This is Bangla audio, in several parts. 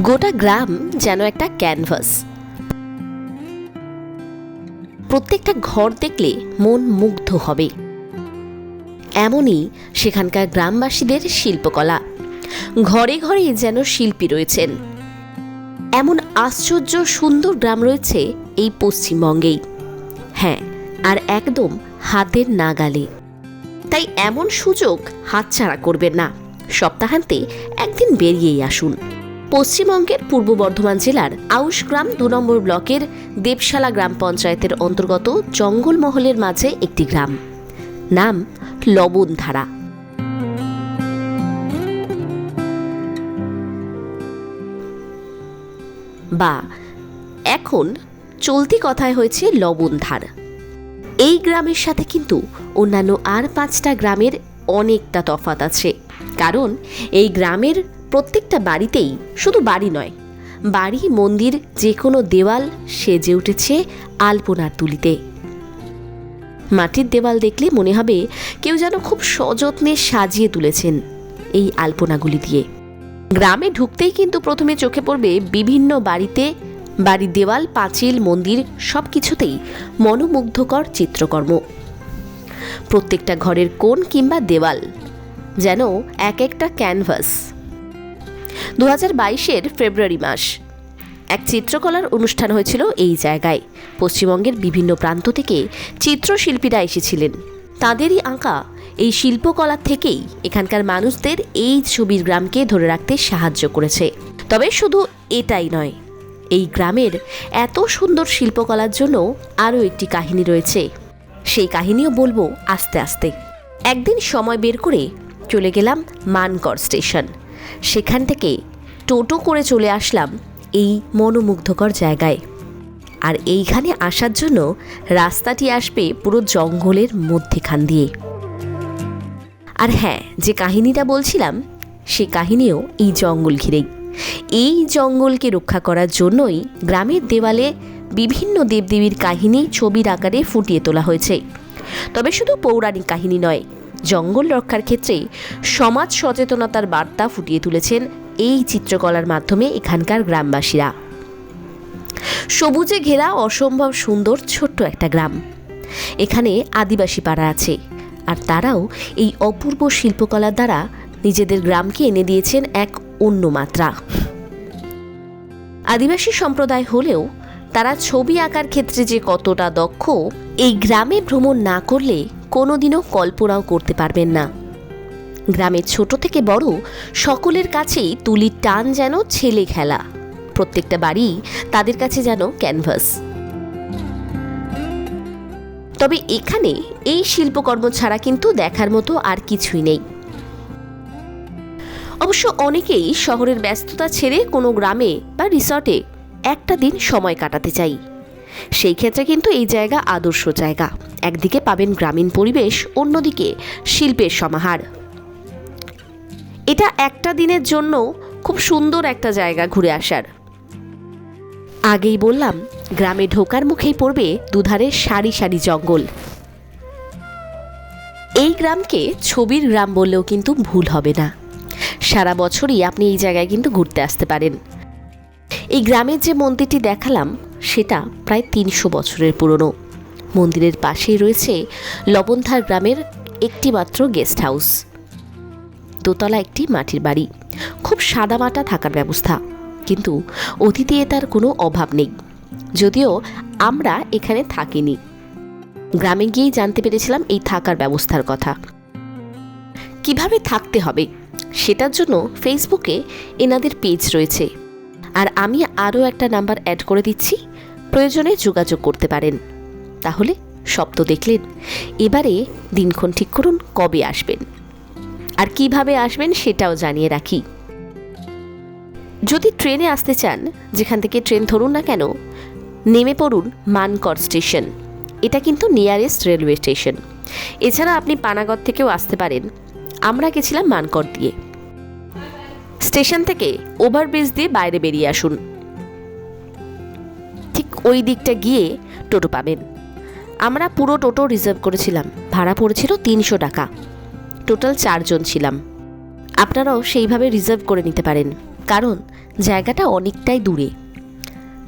গোটা গ্রাম যেন একটা ক্যানভাস। প্রত্যেকটা ঘর দেখলে মন মুগ্ধ হবে। এমনই সেখানকার গ্রামবাসীদের শিল্পকলা। ঘরে ঘরে যেন শিল্পী রয়েছেন। এমন আশ্চর্য সুন্দর গ্রাম রয়েছে এই পশ্চিমবঙ্গেই। হ্যাঁ আর একদম হাতের নাগালে। তাই এমন সুযোগ হাতছাড়া করবেন না। সপ্তাহান্তে একদিন বেরিয়েই আসুন। পশ্চিমবঙ্গের পূর্ব বর্ধমান জেলার আউশগ্রাম দু নম্বর ব্লকের দেবশালা গ্রাম পঞ্চায়েতের অন্তর্গত জঙ্গলমহলের মাঝে একটি গ্রাম। নাম লবণধারা। বা, এখন চলতি কথায় হয়েছে লবণধার। এই গ্রামের সাথে কিন্তু অন্যান্য আর পাঁচটা গ্রামের অনেকটা তফাত আছে। কারণ এই গ্রামের প্রত্যেকটা বাড়িতেই শুধু বাড়ি নয়, বাড়ি, মন্দির যে কোনো দেওয়াল সেজে উঠেছে আলপনার তুলিতে। মাটির দেওয়াল দেখলে মনে হবে কেউ যেন খুব সযত্নে সাজিয়ে তুলেছেন এই আলপনাগুলি দিয়ে। গ্রামে ঢুকতেই কিন্তু প্রথমে চোখে পড়বে বিভিন্ন বাড়িতে বাড়ির দেওয়াল, পাঁচিল, মন্দির সব কিছুতেই মনোমুগ্ধকর চিত্রকর্ম। প্রত্যেকটা ঘরের কোণ কিংবা দেওয়াল যেন এক একটা ক্যানভাস দু হাজার বাইশের ফেব্রুয়ারি মাস। এক চিত্রকলার অনুষ্ঠান হয়েছিল এই জায়গায়। পশ্চিমবঙ্গের বিভিন্ন প্রান্ত থেকে চিত্রশিল্পীরা এসেছিলেন। তাঁদেরই আঁকা এই শিল্পকলা থেকেই এখানকার মানুষদের এই ছবির গ্রামকে ধরে রাখতে সাহায্য করেছে। তবে শুধু এটাই নয়, এই গ্রামের এত সুন্দর শিল্পকলার জন্য আরও একটি কাহিনী রয়েছে। সেই কাহিনীও বলব আস্তে আস্তে। একদিন সময় বের করে চলে গেলাম মানকর স্টেশন। সেখান থেকে টোটো করে চলে আসলাম এই মনোমুগ্ধকর জায়গায়। আর এইখানে আসার জন্য রাস্তাটি আসবে পুরো জঙ্গলের মধ্যেখান দিয়ে। আর হ্যাঁ যে কাহিনীটা বলছিলাম, সে কাহিনীও এই জঙ্গল ঘিরেই। এই জঙ্গলকে রক্ষা করার জন্যই গ্রামের দেওয়ালে বিভিন্ন দেবদেবীর কাহিনী ছবির আকারে ফুটিয়ে তোলা হয়েছে। তবে শুধু পৌরাণিক কাহিনী নয় জঙ্গল রক্ষার ক্ষেত্রে সমাজ সচেতনতার বার্তা ফুটিয়ে তুলেছেন এই চিত্রকলার মাধ্যমে এখানকার গ্রামবাসীরা। সবুজে ঘেরা অসম্ভব সুন্দর ছোট্ট একটা গ্রাম। এখানে আদিবাসী পাড়া আছে, আর তারাও এই অপূর্ব শিল্পকলার দ্বারা নিজেদের গ্রামকে এনে দিয়েছেন এক অন্য মাত্রা। আদিবাসী সম্প্রদায় হলেও তারা ছবি আঁকার ক্ষেত্রে যে কতটা দক্ষ এই গ্রামে ভ্রমণ না করলে কোনোদিনও কল্পনাও করতে পারবেন না। গ্রামের ছোট থেকে বড় সকলের কাছেই তুলির টান যেন ছেলে খেলা। প্রত্যেকটা বাড়ি তাদের কাছে যেন ক্যানভাস। তবে এখানে এই শিল্পকর্ম ছাড়া কিন্তু দেখার মতো আর কিছুই নেই। অবশ্য অনেকেই শহরের ব্যস্ততা ছেড়ে কোনো গ্রামে বা রিসর্টে একটা দিন সময় কাটাতে চাই। সেই ক্ষেত্রে কিন্তু এই জায়গা আদর্শ জায়গা। একদিকে পাবেন গ্রামীণ পরিবেশ, অন্যদিকে শিল্পের সমাহার। এটা একটা দিনের জন্য খুব সুন্দর একটা জায়গা ঘুরে আসার। আগেই বললাম, গ্রামে ঢোকার মুখেই পড়বে দুধারে সারি সারি জঙ্গল। এই গ্রামকে ছবির গ্রাম বললেও কিন্তু ভুল হবে না। সারা বছরই আপনি এই জায়গায় কিন্তু ঘুরতে আসতে পারেন। এই গ্রামের যে মন্দিরটি দেখালাম সেটা প্রায় তিনশো বছরের পুরনো। মন্দিরের পাশেই রয়েছে লবণধার গ্রামের একটি মাত্র গেস্ট হাউস। দোতলা একটি মাটির বাড়ি। খুব সাদামাটা থাকার ব্যবস্থা। কিন্তু অতিথি তার কোনো অভাব নেই। যদিও আমরা এখানে থাকিনি। গ্রামে গিয়েই জানতে পেরেছিলাম এই থাকার ব্যবস্থার কথা। কীভাবে থাকতে হবে? সেটার জন্য ফেসবুকে এনাদের পেজ রয়েছে। আর আমি আরও একটা নাম্বার অ্যাড করে দিচ্ছি। প্রয়োজনে যোগাযোগ করতে পারেন। তাহলে সব তো দেখলেন, এবারে দিনক্ষণ ঠিক করুন কবে আসবেন। আর কীভাবে আসবেন সেটাও জানিয়ে রাখি। যদি ট্রেনে আসতে চান, যেখান থেকে ট্রেন ধরুন না কেন, নেমে পড়ুন মানকর স্টেশন। এটা কিন্তু নিয়ারেস্ট রেলওয়ে স্টেশন এছাড়া আপনি পানাগড় থেকেও আসতে পারেন। আমরা গেছিলাম মানকর দিয়ে। স্টেশন থেকে ওভারব্রিজ দিয়ে বাইরে বেরিয়ে আসুন। ওই দিকটা গিয়ে টোটো পাবেন। আমরা পুরো টোটো রিজার্ভ করেছিলাম। ভাড়া পড়েছিল তিনশো টাকা। টোটাল চারজন ছিলাম। আপনারাও সেইভাবে রিজার্ভ করে নিতে পারেন। কারণ জায়গাটা অনেকটাই দূরে।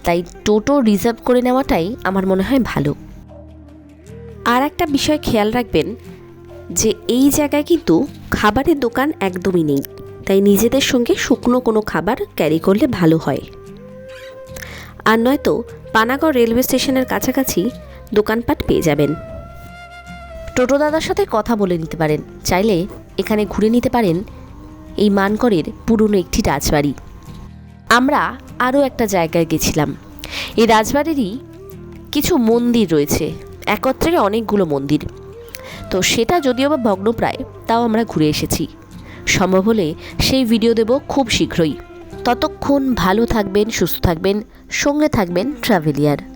তাই টোটো রিজার্ভ করে নেওয়াটাই আমার মনে হয় ভালো। আর একটা বিষয় খেয়াল রাখবেন যে এই জায়গায় কিন্তু খাবারের দোকান একদমই নেই। তাই নিজেদের সঙ্গে শুকনো কোনো খাবার ক্যারি করলে ভালো হয়। আর নয়তো পানাগড় রেলওয়ে স্টেশনের কাছাকাছি দোকানপাট পেয়ে যাবেন। টোটো দাদার সাথে কথা বলে নিতে পারেন। চাইলে এখানে ঘুরে নিতে পারেন এই মানকরের পুরনো একটি রাজবাড়ি। আমরা আরও একটা জায়গায় গেছিলাম। এই রাজবাড়িরই কিছু মন্দির রয়েছে। একত্রে অনেকগুলো মন্দির। তো সেটা যদিও বা ভগ্নপ্রায়, তাও আমরা ঘুরে এসেছি। সম্ভব হলে সেই ভিডিও দেব খুব শীঘ্রই। ততক্ষণ ভালো থাকবেন, সুস্থ থাকবেন। সঙ্গে থাকবেন ট্রাভেলিয়ার।